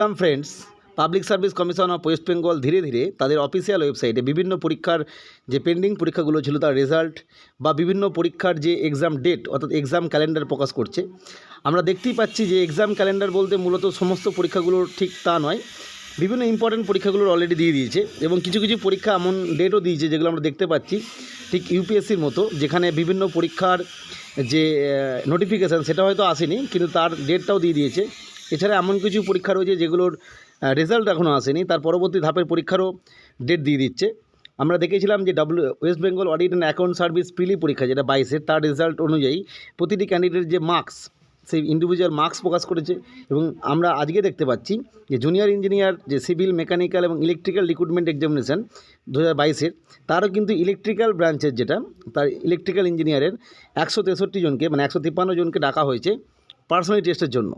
Welcome friends public service commission of West Bengal ধীরে ধীরে তাদের অফিসিয়াল ওয়েবসাইটে বিভিন্ন পরীক্ষার যে পেন্ডিং পরীক্ষাগুলো ছিল তার রেজাল্ট বা বিভিন্ন পরীক্ষার যে এক্সাম ডেট অর্থাৎ এক্সাম ক্যালেন্ডার প্রকাশ করছে। আমরা দেখতেই পাচ্ছি যে এক্সাম ক্যালেন্ডার বলতে মূলত সমস্ত পরীক্ষাগুলো ঠিক তা নয়। বিভিন্ন ইম্পর্টেন্ট পরীক্ষাগুলো অলরেডি দিয়ে দিয়েছে এবং কিছু কিছু পরীক্ষা এমন ডেটও দিয়েছে যেগুলো আমরা দেখতে পাচ্ছি। ঠিক ইউপিএসসির মতো, যেখানে বিভিন্ন পরীক্ষার যে নোটিফিকেশান সেটা হয়তো আসেনি, কিন্তু তার ডেটটাও দিয়ে দিয়েছে। এছাড়া এমন কিছু পরীক্ষা রয়েছে যেগুলোর রেজাল্ট এখনও আসেনি। তার পরবর্তী ধাপের পরীক্ষারও ডেট দিয়ে দিচ্ছে। আমরা দেখেছিলাম যে W West Bengal audit and account service prelim পরীক্ষা, যেটা বাইশের, তার রেজাল্ট অনুযায়ী প্রতিটি ক্যান্ডিডেটের যে মার্কস সেই ইন্ডিভিজুয়াল মার্কস প্রকাশ করেছে এবং আমরা আজকে দেখতে পাচ্ছি যে জুনিয়র ইঞ্জিনিয়ার যে সিভিল মেকানিক্যাল এবং ইলেকট্রিক্যাল রিক্রুটমেন্ট এক্সামিনেশন দু হাজার বাইশের, তারও কিন্তু ইলেকট্রিক্যাল ব্রাঞ্চের যেটা, তার ইলেকট্রিক্যাল ইঞ্জিনিয়ারের একশো তেষট্টি জনকে মানে একশো তিপ্পান্ন জনকে ডাকা হয়েছে পার্সোনালি টেস্টের জন্য।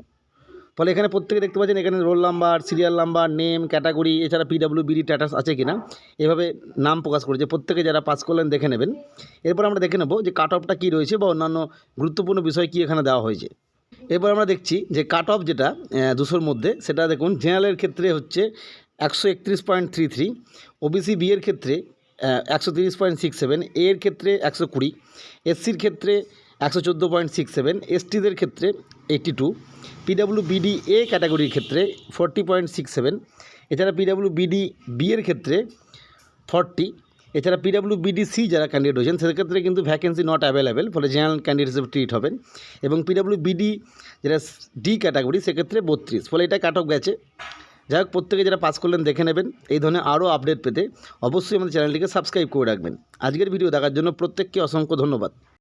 ফলে এখানে প্রত্যেকে দেখতে পাচ্ছেন এখানে roll number serial number name category এছাড়া P W B D status আছে কিনা, এভাবে নাম প্রকাশ করেছে। প্রত্যেকে যারা পাস করলেন দেখে নেবেন। এরপর আমরা দেখে নেব যে কাট অফটা কী রয়েছে বা অন্যান্য গুরুত্বপূর্ণ বিষয় কী এখানে দেওয়া হয়েছে। এরপর আমরা দেখছি যে কাট অফ যেটা দুশোর মধ্যে, সেটা দেখুন জেনারেলের ক্ষেত্রে হচ্ছে একশো একত্রিশ point three three OBC B ক্ষেত্রে একশো তিরিশ পয়েন্ট সিক্স সেভেন এর ক্ষেত্রে একশো কুড়ি এসসির ক্ষেত্রে একশো চোদ্দ পয়েন্ট সিক্স সেভেন এসটিদের ক্ষেত্রে eighty two P W B D A ক্যাটাগরির ক্ষেত্রে ফোরটি পয়েন্ট সিক্স সেভেন এছাড়া P W B D B এর ক্ষেত্রে ফর্টি এছাড়া পিডাব্লিউ বিডিসি যারা ক্যান্ডিডেট হয়েছেন সেক্ষেত্রে কিন্তু ভ্যাকেন্সি নট অ্যাভেলেবেল ফলে জেনারেল ক্যান্ডিডেট হিসেবে ট্রিট হবেন, এবং পিডাব্লিউ বিডি যেটা ডি ক্যাটাগরি সেক্ষেত্রে বত্রিশ, ফলে এটা কাট অফ গেছে। যাই হোক, প্রত্যেকে যারা পাস করলেন দেখে নেবেন, এই ধরনের আরও আপডেট পেতে অবশ্যই আমাদের চ্যানেলটিকে সাবস্ক্রাইব করে রাখবেন। আজকের ভিডিও দেখার জন্য প্রত্যেককে অসংখ্য ধন্যবাদ।